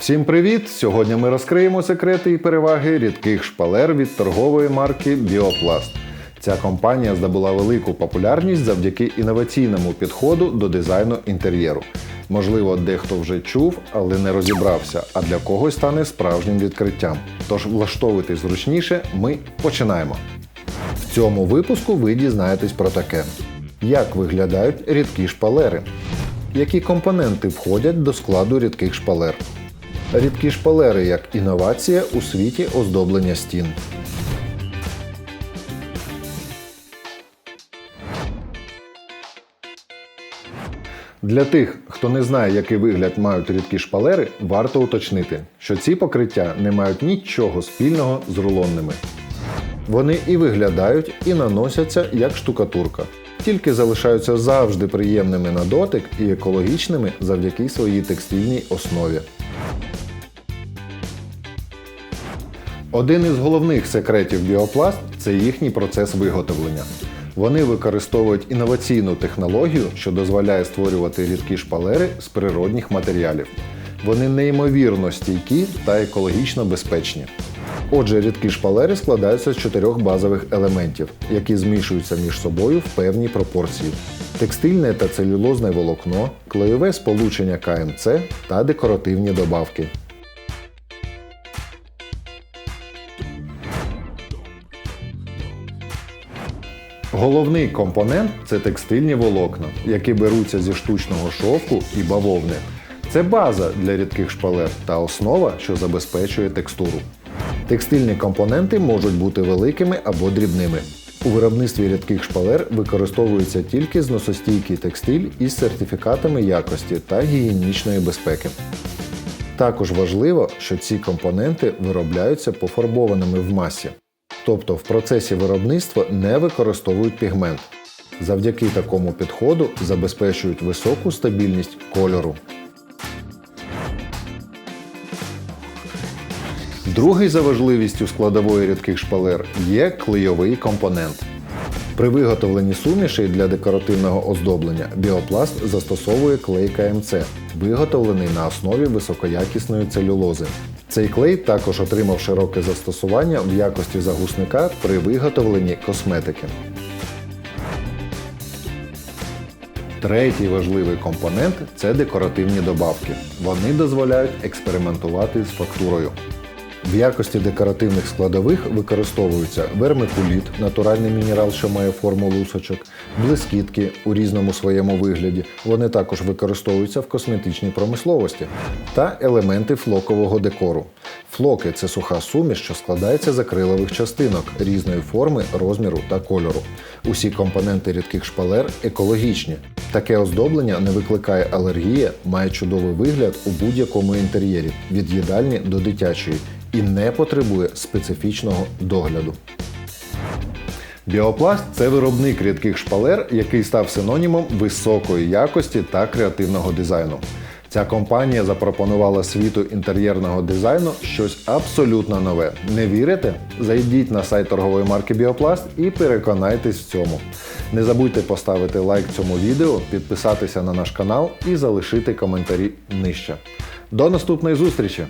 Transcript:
Всім привіт! Сьогодні ми розкриємо секрети і переваги рідких шпалер від торгової марки Біопласт. Ця компанія здобула велику популярність завдяки інноваційному підходу до дизайну інтер'єру. Можливо, дехто вже чув, але не розібрався, а для когось стане справжнім відкриттям. Тож влаштовуйтесь зручніше, ми починаємо. В цьому випуску ви дізнаєтесь про таке: як виглядають рідкі шпалери, які компоненти входять до складу рідких шпалер. Рідкі шпалери як інновація у світі оздоблення стін. Для тих, хто не знає, який вигляд мають рідкі шпалери, варто уточнити, що ці покриття не мають нічого спільного з рулонними. Вони і виглядають, і наносяться як штукатурка, тільки залишаються завжди приємними на дотик і екологічними завдяки своїй текстильній основі. Один із головних секретів біопласт це їхній процес виготовлення. Вони використовують інноваційну технологію, що дозволяє створювати рідкі шпалери з природних матеріалів. Вони неймовірно стійкі та екологічно безпечні. Отже, рідкі шпалери складаються з чотирьох базових елементів, які змішуються між собою в певній пропорції: текстильне та целюлозне волокно, клеєве сполучення КМЦ та декоративні добавки. Головний компонент це текстильні волокна, які беруться зі штучного шовку і бавовни. Це база для рідких шпалер та основа, що забезпечує текстуру. Текстильні компоненти можуть бути великими або дрібними. У виробництві рідких шпалер використовується тільки зносостійкий текстиль із сертифікатами якості та гігієнічної безпеки. Також важливо, що ці компоненти виробляються пофарбованими в масі, тобто в процесі виробництва не використовують пігмент. Завдяки такому підходу забезпечують високу стабільність кольору. Другий за важливістю складової рідких шпалер є клейовий компонент. При виготовленні сумішей для декоративного оздоблення біопласт застосовує клей КМЦ, виготовлений на основі високоякісної целюлози. Цей клей також отримав широке застосування в якості загусника при виготовленні косметики. Третій важливий компонент це декоративні добавки. Вони дозволяють експериментувати з фактурою. В якості декоративних складових використовуються вермикуліт, натуральний мінерал, що має форму лусочок, блискітки у різному своєму вигляді. Вони також використовуються в косметичній промисловості та елементи флокового декору. Флоки це суха суміш, що складається з акрилових частинок різної форми, розміру та кольору. Усі компоненти рідких шпалер екологічні. Таке оздоблення не викликає алергії, має чудовий вигляд у будь-якому інтер'єрі від їдальні до дитячої і не потребує специфічного догляду. Біопласт це виробник рідких шпалер, який став синонімом високої якості та креативного дизайну. Ця компанія запропонувала світу інтер'єрного дизайну щось абсолютно нове. Не вірите? Зайдіть на сайт торгової марки Біопласт і переконайтесь в цьому. Не забудьте поставити лайк цьому відео, підписатися на наш канал і залишити коментарі нижче. До наступної зустрічі!